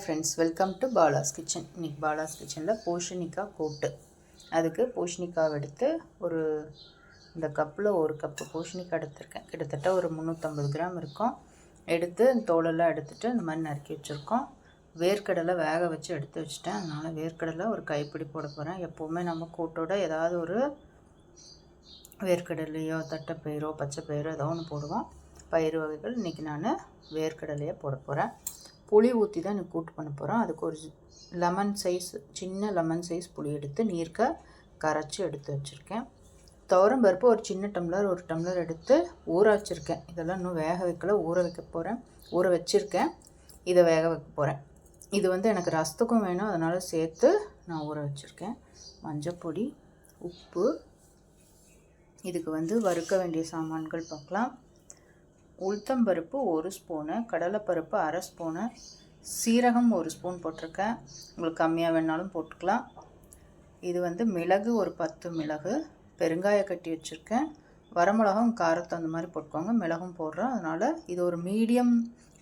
Friends welcome to Bala's kitchen இன்னைக்கு பாலாஸ் கிச்சனில் பூஷணிக்காய் கூட்டு. அதுக்கு பூஷணிக்காய் எடுத்து ஒரு இந்த கப்பில் ஒரு கப்பு பூஷணிக்காய் எடுத்திருக்கேன். கிட்டத்தட்ட ஒரு முந்நூற்றம்பது கிராம் இருக்கும். எடுத்து தோலெல்லாம் எடுத்துகிட்டு இந்த மாதிரி நறுக்கி வச்சுருக்கோம். வேர்க்கடலை வேக வச்சு எடுத்து வச்சுட்டேன். அதனால் வேர்க்கடலை ஒரு கைப்பிடி போட போகிறேன் எப்போவுமே நம்ம கூட்டோட ஏதாவது ஒரு வேர்க்கடலையோ தட்டைப்பயிரோ பச்சை பயிரோ ஏதோ ஒன்று போடுவோம். பயிர் வகைகள் இன்றைக்கி நான் வேர்க்கடலையே போட போகிறேன் புளி ஊற்றி தான் எனக்கு கூட்டு பண்ண போகிறோம் அதுக்கு ஒரு லெமன் சைஸ் சின்ன லெமன் சைஸ் புளி எடுத்து நீர்க்க கரைச்சி எடுத்து வச்சுருக்கேன். துவரம் பருப்பு ஒரு சின்ன டம்ளர் ஒரு டம்ளர் எடுத்து ஊற வச்சுருக்கேன். இதெல்லாம் இன்னும் வேக வைக்கல ஊற வைக்க போகிறேன் ஊற வச்சுருக்கேன். இதை வேக வைக்க போகிறேன் இது வந்து எனக்கு ரசத்துக்கும் வேணும் அதனால் சேர்த்து நான் ஊற வச்சுருக்கேன். மஞ்சப்பொடி உப்பு இதுக்கு வந்து வறுக்க வேண்டிய சாமான்கள் பார்க்கலாம். உளுத்தம்பருப்பு ஒரு ஸ்பூனு கடலைப்பருப்பு அரை ஸ்பூனு சீரகம் ஒரு ஸ்பூன் போட்டிருக்கேன். உங்களுக்கு கம்மியாக வேணாலும் போட்டுக்கலாம். இது வந்து மிளகு ஒரு பத்து மிளகு பெருங்காய கட்டி வச்சுருக்கேன். வரமிளகும் காரத்தை அந்த மாதிரி போட்டுக்கோங்க. மிளகும் போடுறோம். அதனால் இது ஒரு மீடியம்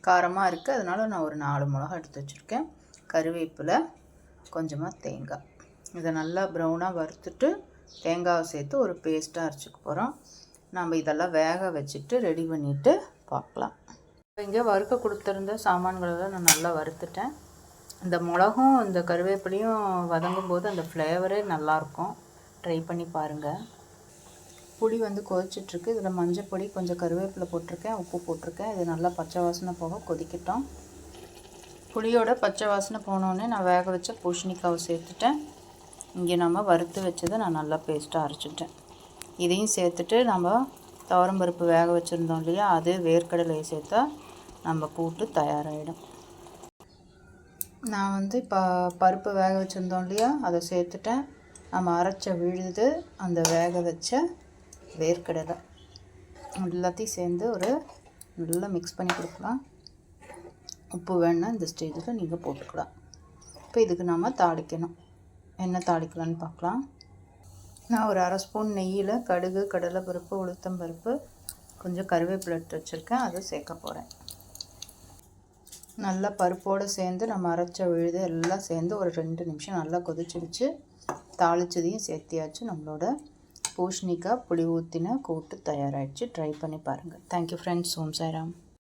காரமாக இருக்குது அதனால் நான் ஒரு நாலு மிளகா எடுத்து வச்சுருக்கேன். கருவேப்பிலை கொஞ்சமாக தேங்காய். இதை நல்லா ப்ரௌனாக வறுத்துட்டு தேங்காவை சேர்த்து ஒரு பேஸ்ட்டாக அரைச்சிக்க போகிறோம் நம்ம இதெல்லாம் வேக வச்சுட்டு ரெடி பண்ணிவிட்டு பார்க்கலாம். இங்கே வறுக்க கொடுத்துருந்த சாமான்களெல்லாம் நான் நல்லா வறுத்துட்டேன். இந்த மிளகும் இந்த கருவேப்பிலையும் வதங்கும் போது அந்த ஃப்ளேவரே நல்லாயிருக்கும். ட்ரை பண்ணி பாருங்கள் புளி வந்து கொதிச்சிட்ருக்கு. இதில் மஞ்சள் பொடி கொஞ்சம் கருவேப்பிலை போட்டிருக்கேன் உப்பு போட்டிருக்கேன். இது நல்லா பச்சை வாசனை போக கொதிக்கட்டும். புளியோட பச்சை வாசனை போனோடனே நான் வேக வச்ச பூஷணிக்காவை சேர்த்துட்டேன். இங்கே நம்ம வறுத்து வச்சதை நான் நல்லா பேஸ்ட்டாக அரைச்சிட்டேன். இதையும் சேர்த்துட்டு நம்ம துவரம்பருப்பு வேக வச்சுருந்தோம் இல்லையா அது வேர்க்கடலையை சேர்த்தா நம்ம கூட்டு தயாராகிடும் நான் வந்து இப்போ பருப்பு வேக வச்சுருந்தோம் இல்லையா அதை சேர்த்துட்டேன். நம்ம அரைச்ச விழுது அந்த வேக வச்ச வேர்க்கடலை. எல்லாத்தையும் சேர்ந்து ஒரு நல்லா மிக்ஸ் பண்ணி கொடுக்கலாம். உப்பு வேணால் இந்த ஸ்டேஜில் நீங்கள் போட்டுக்கலாம். இப்போ இதுக்கு நம்ம தாளிக்கணும். என்ன தாளிக்கலான்னு பார்க்கலாம். நான் ஒரு அரை ஸ்பூன் நெய்யில் கடுகு கடலைப்பருப்பு உளுத்தம்பருப்பு கொஞ்சம் கருவேப்பிலை எடுத்து வச்சுருக்கேன். அதை சேர்க்க போகிறேன் நல்லா பருப்போடு சேர்ந்து நம்ம அரைச்ச விழுது எல்லாம் சேர்ந்து ஒரு ரெண்டு நிமிஷம் நல்லா கொதிச்சிடுச்சு தாளிச்சதையும் சேர்த்தியாச்சு. நம்மளோட பூஷ்ணிக்காய் புளி ஊற்றின கூட்டு தயாராகிடுச்சு ட்ரை பண்ணி பாருங்கள் தேங்க்யூ ஃப்ரெண்ட்ஸ் ஓம் சாய்ராம்.